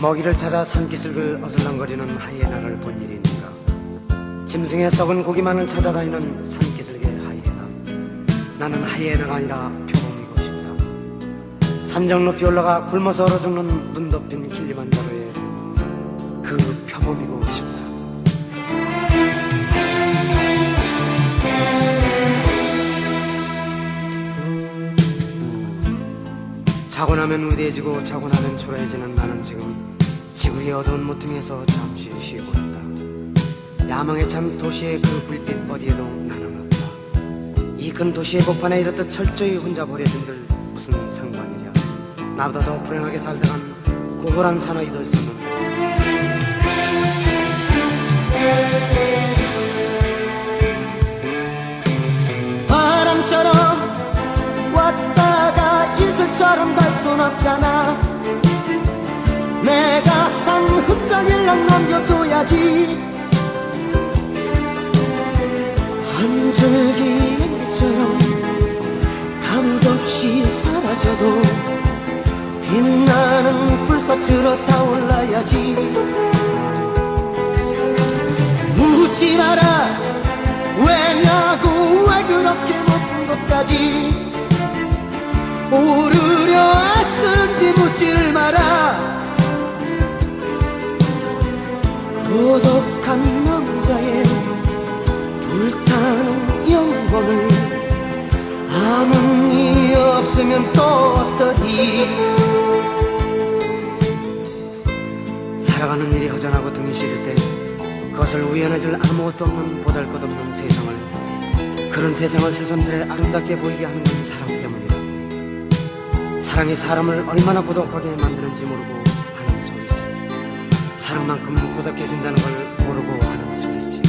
먹이를 찾아 산기슭을 어슬렁거리는 하이에나를 본 일이 있는가? 짐승의 썩은 고기만을 찾아다니는 산기슭의 하이에나. 나는 하이에나가 아니라 표범이고 싶다. 산정 높이 올라가 굶어서 얼어 죽는 눈 덮인 킬리만자로의 그 표범이고 싶다 나면 위대해지고 자고 나면 초라해지는 나는 지금 지구의 어두운 모퉁이에서 잠시 쉬고 있다. 야망에 찬 도시의 그 불빛 어디에도 나는 없다. 이 큰 도시의 복판에 이렇듯 철저히 혼자 버려진들 무슨 상관이랴. 나보다 더 불행하게 살다간 고골한 사나이들 쓰는 바 이슬처럼 갈순 없잖아. 내가 산 흙덩이를 남겨둬야지. 한 줄기 연기처럼 아무도 없이 사라져도 빛나는 불꽃으로 타올라야지. 묻지 마라. 왜냐고 왜 그렇게 높은 곳까지 오르려 애쓰는지 묻지를 마라. 고독한 남자의 불타는 영혼을 아무 이 없으면 또 어떠리 살아가는 일이 허전하고 등이 시릴 때 그것을 우연해질 아무것도 없는 보잘것없는 세상을 그런 세상을 새삼스레 아름답게 보이게 하는 건 사랑 때문이다 사랑이 사람을 얼마나 고독하게 만드는지 모르고 하는 소리지. 사랑만큼 고독해진다는 걸 모르고 하는 소리지.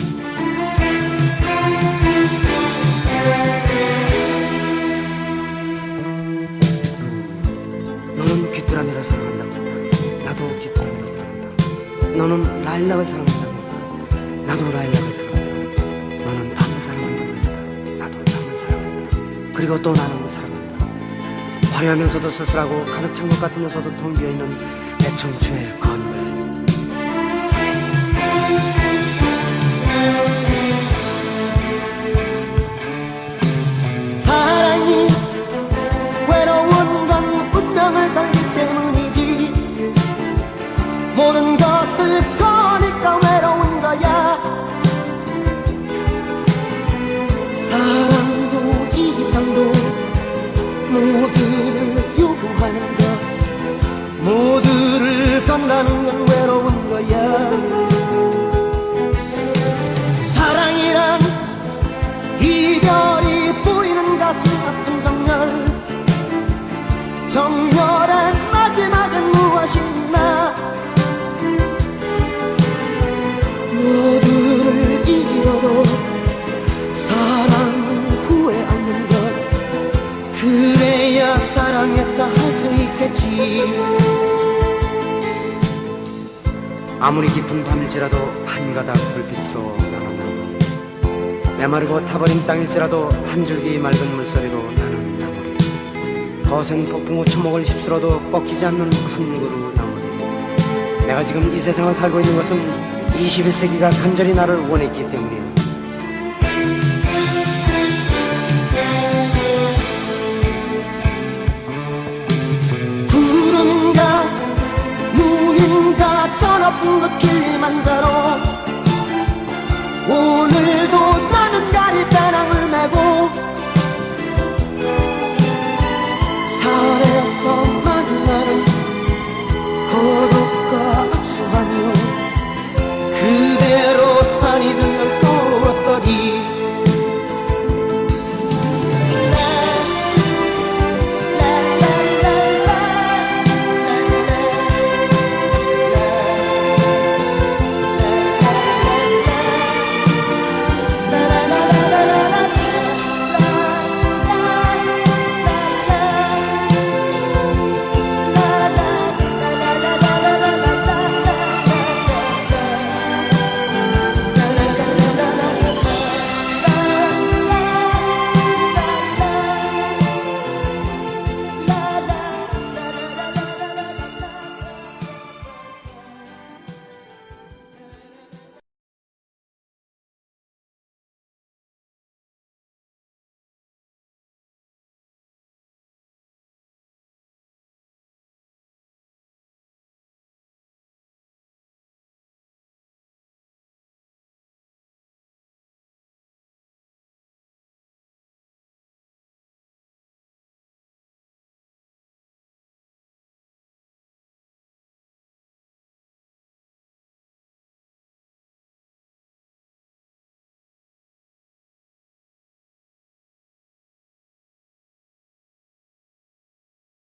너는 귀뚜라미를 사랑한다고 했다. 나도 귀뚜라미를 사랑한다. 너는 라일락을 사랑한다고 했다. 나도 라일락을 사랑한다. 너는 밤을 사랑한다고 했다. 나도 밤을 사랑한다. 그리고 또 나는 사랑한다 화려하면서도 쓸쓸하고 가득 찬 것 같으면서도 텅 비어 있는 내 청춘의 건물 모두를 요구하는 것. 모두를 건다는 건 외로운 거야 아무리 깊은 밤일지라도 한 가닥 불빛으로 나는 나무리 메마르고 타버린 땅일지라도 한 줄기 맑은 물소리로 나는 나무리. 거센 폭풍우 추목을 휩쓸어도 꺾이지 않는 한 그루 나무리. 내가 지금 이 세상을 살고 있는 것은 21세기가 간절히 나를 원했기 때문이야 높은 그 길만자